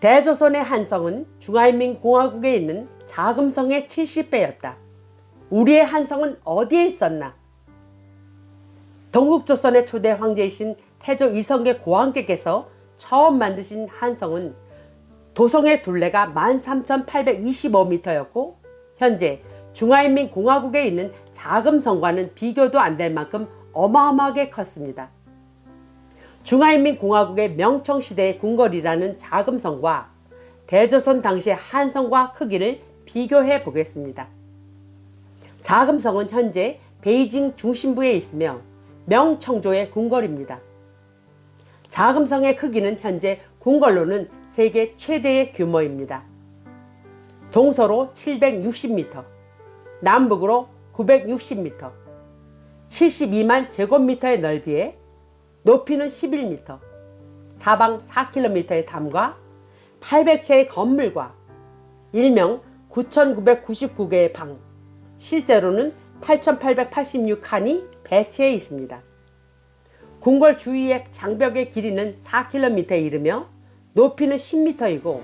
대조선의 한성은 중화인민공화국에 있는 자금성의 70배였다. 우리의 한성은 어디에 있었나? 동국조선의 초대 황제이신 태조 이성계 고황제께서 처음 만드신 한성은 도성의 둘레가 13,825m였고 현재 중화인민공화국에 있는 자금성과는 비교도 안 될 만큼 어마어마하게 컸습니다. 중화인민공화국의 명청시대의 궁궐이라는 자금성과 대조선 당시의 한성과 크기를 비교해 보겠습니다. 자금성은 현재 베이징 중심부에 있으며 명청조의 궁궐입니다. 자금성의 크기는 현재 궁궐로는 세계 최대의 규모입니다. 동서로 760m, 남북으로 960m, 72만 제곱미터의 넓이에 높이는 11m, 사방 4km의 담과 800채의 건물과 일명 9,999개의 방, 실제로는 8,886칸이 배치해 있습니다. 궁궐 주위의 장벽의 길이는 4km에 이르며 높이는 10m이고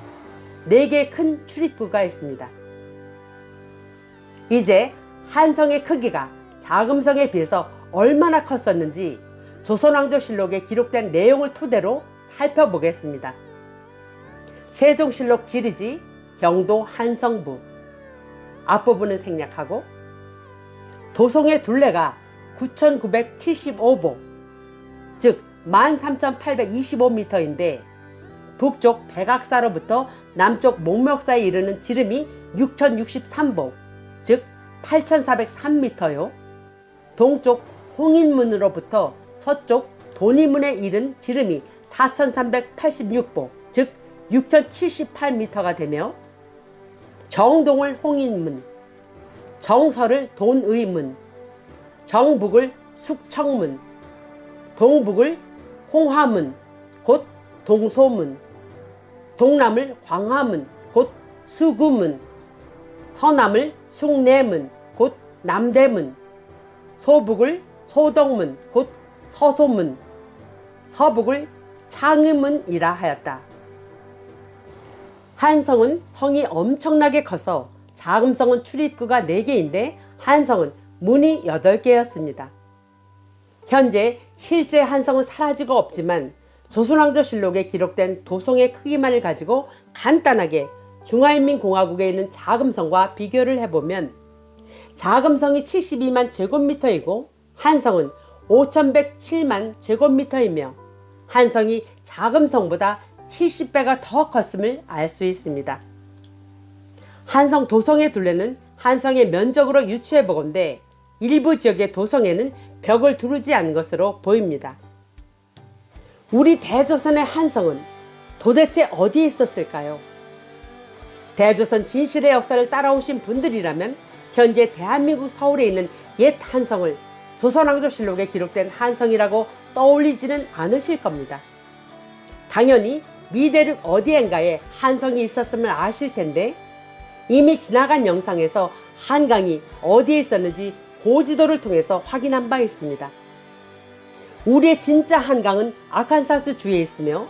4개의 큰 출입구가 있습니다. 이제 한성의 크기가 자금성에 비해서 얼마나 컸었는지 조선왕조실록에 기록된 내용을 토대로 살펴보겠습니다. 세종실록 지리지 경도 한성부 앞부분은 생략하고 도성의 둘레가 9,975보 즉 13,825m인데 북쪽 백악사로부터 남쪽 목멱사에 이르는 지름이 6,063보 즉 8,403m요. 동쪽 홍인문으로부터 서쪽 돈이문에 이른 지름이 4,386보 즉 6,078m가 되며 정동을 홍인문, 정서를 돈의문, 정북을 숙청문, 동북을 홍화문, 곧 동소문, 동남을 광화문, 곧 수구문, 서남을 숭례문, 곧 남대문, 소북을 소덕문, 곧 서소문, 서북을 창의문이라 하였다. 한성은 성이 엄청나게 커서 자금성은 출입구가 4개인데 한성은 문이 8개였습니다. 현재 실제 한성은 사라지고 없지만 조선왕조실록에 기록된 도성의 크기만을 가지고 간단하게 중화인민공화국에 있는 자금성과 비교를 해보면 자금성이 72만 제곱미터이고 한성은 5107만 제곱미터이며 한 성이 자금성보다 70배가 더 컸음을 알 수 있습니다. 한성 도성의 둘레는 한성의 면적으로 유추해 보건대 일부 지역의 도성에는 벽을 두르지 않은 것으로 보입니다. 우리 대조선의 한성은 도대체 어디에 있었을까요? 대조선 진실의 역사를 따라오신 분들이라면 현재 대한민국 서울에 있는 옛 한성을 조선왕조실록에 기록된 한성이라고 떠올리지는 않으실 겁니다. 당연히 미대륙 어디엔가에 한성이 있었음을 아실 텐데 이미 지나간 영상에서 한강이 어디에 있었는지 고지도를 통해서 확인한 바 있습니다. 우리의 진짜 한강은 아칸사스 주에 있으며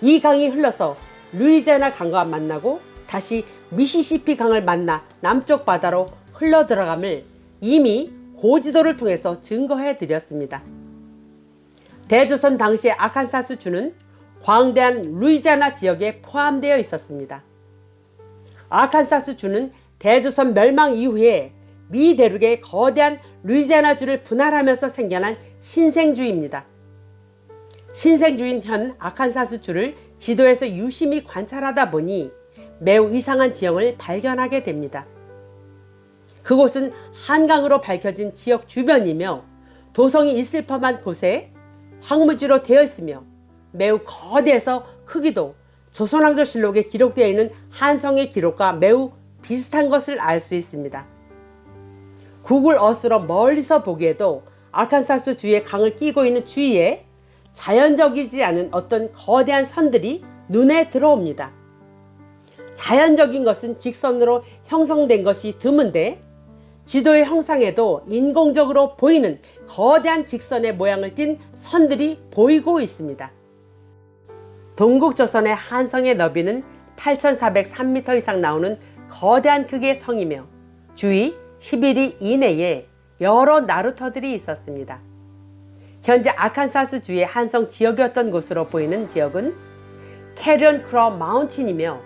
이 강이 흘러서 루이지아나 강과 만나고 다시 미시시피 강을 만나 남쪽 바다로 흘러 들어감을 이미 고지도를 통해서 증거해 드렸습니다. 대조선 당시의 아칸사스 주는 광대한 루이지아나 지역에 포함되어 있었습니다. 아칸사스 주는 대조선 멸망 이후에 미 대륙의 거대한 루이지아나주를 분할하면서 생겨난 신생주입니다. 신생주인 현 아칸사스주를 지도에서 유심히 관찰하다 보니 매우 이상한 지형을 발견하게 됩니다. 그곳은 한강으로 밝혀진 지역 주변이며 도성이 있을 법한 곳에 황무지로 되어 있으며 매우 거대해서 크기도 조선왕조실록에 기록되어 있는 한성의 기록과 매우 비슷한 것을 알 수 있습니다. 구글 어스로 멀리서 보기에도 아칸사스 주위에 강을 끼고 있는 주위에 자연적이지 않은 어떤 거대한 선들이 눈에 들어옵니다. 자연적인 것은 직선으로 형성된 것이 드문데 지도의 형상에도 인공적으로 보이는 거대한 직선의 모양을 띤 선들이 보이고 있습니다. 동국조선의 한성의 너비는 8,403m 이상 나오는 거대한 크기의 성이며 주위 11리 이내에 여러 나루터들이 있었습니다. 현재 아칸사스 주의 한성 지역이었던 곳으로 보이는 지역은 캐리언 크로 마운틴이며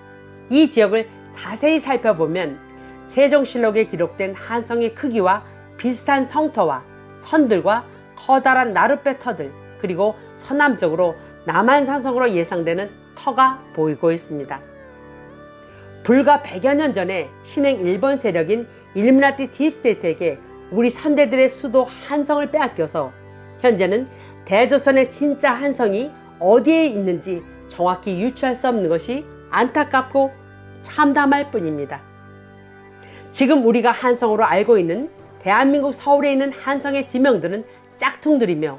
이 지역을 자세히 살펴보면 세종실록에 기록된 한성의 크기와 비슷한 성터와 선들과 커다란 나룻배 터들 그리고 서남쪽으로 남한산성으로 예상되는 터가 보이고 있습니다. 불과 100여 년 전에 신행 일본 세력인 일루미나티 딥스테이트에게 우리 선대들의 수도 한성을 빼앗겨서 현재는 대조선의 진짜 한성이 어디에 있는지 정확히 유추할 수 없는 것이 안타깝고 참담할 뿐입니다. 지금 우리가 한성으로 알고 있는 대한민국 서울에 있는 한성의 지명들은 짝퉁들이며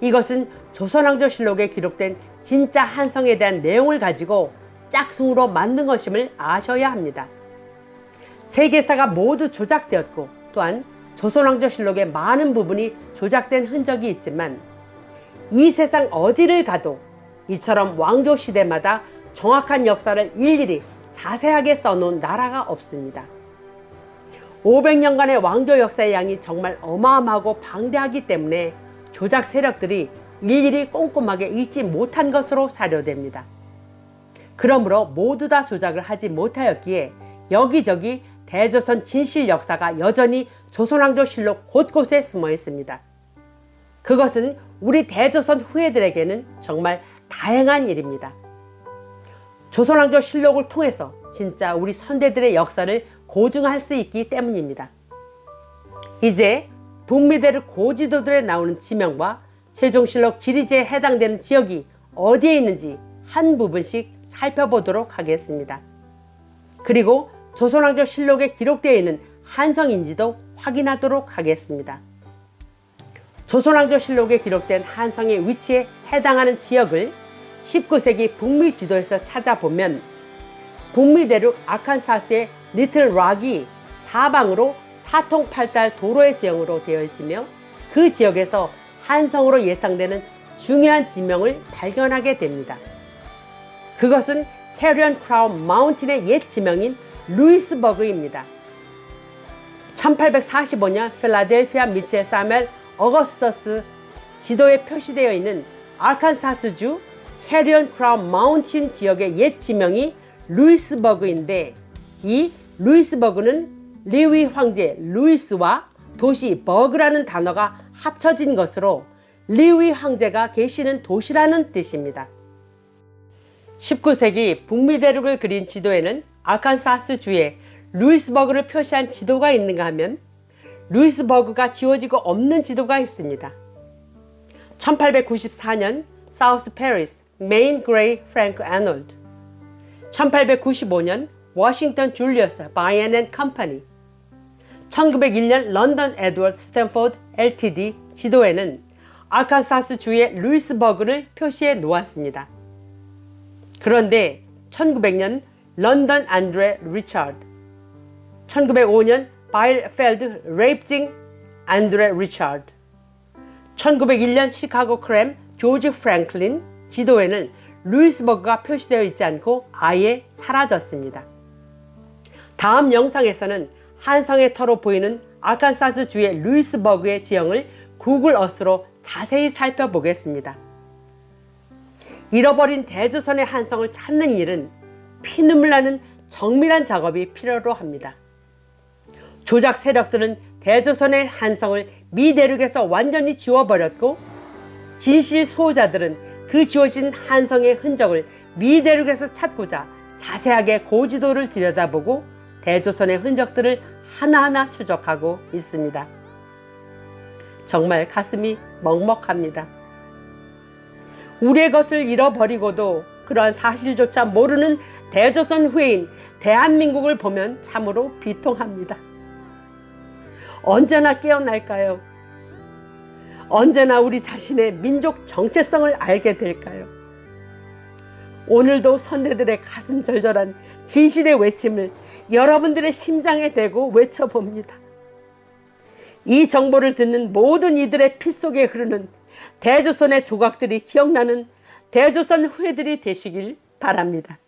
이것은 조선왕조실록에 기록된 진짜 한성에 대한 내용을 가지고 짝퉁으로 만든 것임을 아셔야 합니다. 세계사가 모두 조작되었고 또한 조선왕조실록의 많은 부분이 조작된 흔적이 있지만 이 세상 어디를 가도 이처럼 왕조 시대마다 정확한 역사를 일일이 자세하게 써놓은 나라가 없습니다. 500년간의 왕조 역사의 양이 정말 어마어마하고 방대하기 때문에 조작 세력들이 일일이 꼼꼼하게 읽지 못한 것으로 자료됩니다. 그러므로 모두 다 조작을 하지 못하였기에 여기저기 대조선 진실 역사가 여전히 조선왕조실록 곳곳에 숨어 있습니다. 그것은 우리 대조선 후예들에게는 정말 다행한 일입니다. 조선왕조실록을 통해서 진짜 우리 선대들의 역사를 고증할 수 있기 때문입니다. 이제 북미대를 고지도들에 나오는 지명과 세종실록 지리제에 해당되는 지역이 어디에 있는지 한 부분씩 살펴보도록 하겠습니다. 그리고 조선왕조 실록에 기록되어 있는 한성인지도 확인하도록 하겠습니다. 조선왕조 실록에 기록된 한성의 위치에 해당하는 지역을 19세기 북미 지도에서 찾아보면 북미 대륙 아칸사스의 리틀 락이 사방으로 사통팔달 도로의 지형으로 되어 있으며 그 지역에서 한성으로 예상되는 중요한 지명을 발견하게 됩니다. 그것은 캐리언 크라운 마운틴의 옛 지명인 루이스버그입니다. 1845년 필라델피아 미첼 사멜 어거스터스 지도에 표시되어 있는 아칸사스주 캐리언 크라운 마운틴 지역의 옛 지명이 루이스버그인데 이 루이스버그는 리위 황제 루이스와 도시 버그라는 단어가 합쳐진 것으로 리위 황제가 계시는 도시라는 뜻입니다. 19세기 북미 대륙을 그린 지도에는 아칸사스 주에 루이스버그를 표시한 지도가 있는가 하면 루이스버그가 지워지고 없는 지도가 있습니다. 1894년 사우스 페리스 메인 그레이 프랭크 애놀드 1895년 워싱턴 줄리어스 바이앤 앤 컴퍼니 1901년 런던 에드워드 스탠포드 LTD 지도에는 아칸사스 주의 루이스버그를 표시해 놓았습니다. 그런데 1900년 런던 안드레 리차드 1905년 바일펠드 레이프징 안드레 리차드 1901년 시카고 크램 조지 프랭클린 지도에는 루이스버그가 표시되어 있지 않고 아예 사라졌습니다. 다음 영상에서는 한성의 터로 보이는 아칸사스 주의 루이스버그의 지형을 구글 어스로 자세히 살펴보겠습니다. 잃어버린 대조선의 한성을 찾는 일은 피눈물 나는 정밀한 작업이 필요로 합니다. 조작 세력들은 대조선의 한성을 미 대륙에서 완전히 지워버렸고 진실 수호자들은 그 지워진 한성의 흔적을 미 대륙에서 찾고자 자세하게 고지도를 들여다보고 대조선의 흔적들을 하나하나 추적하고 있습니다. 정말 가슴이 먹먹합니다. 우리의 것을 잃어버리고도 그러한 사실조차 모르는 대조선 후예인 대한민국을 보면 참으로 비통합니다. 언제나 깨어날까요? 언제나 우리 자신의 민족 정체성을 알게 될까요? 오늘도 선대들의 가슴 절절한 진실의 외침을 여러분들의 심장에 대고 외쳐봅니다. 이 정보를 듣는 모든 이들의 피 속에 흐르는 대조선의 조각들이 기억나는 대조선 후예들이 되시길 바랍니다.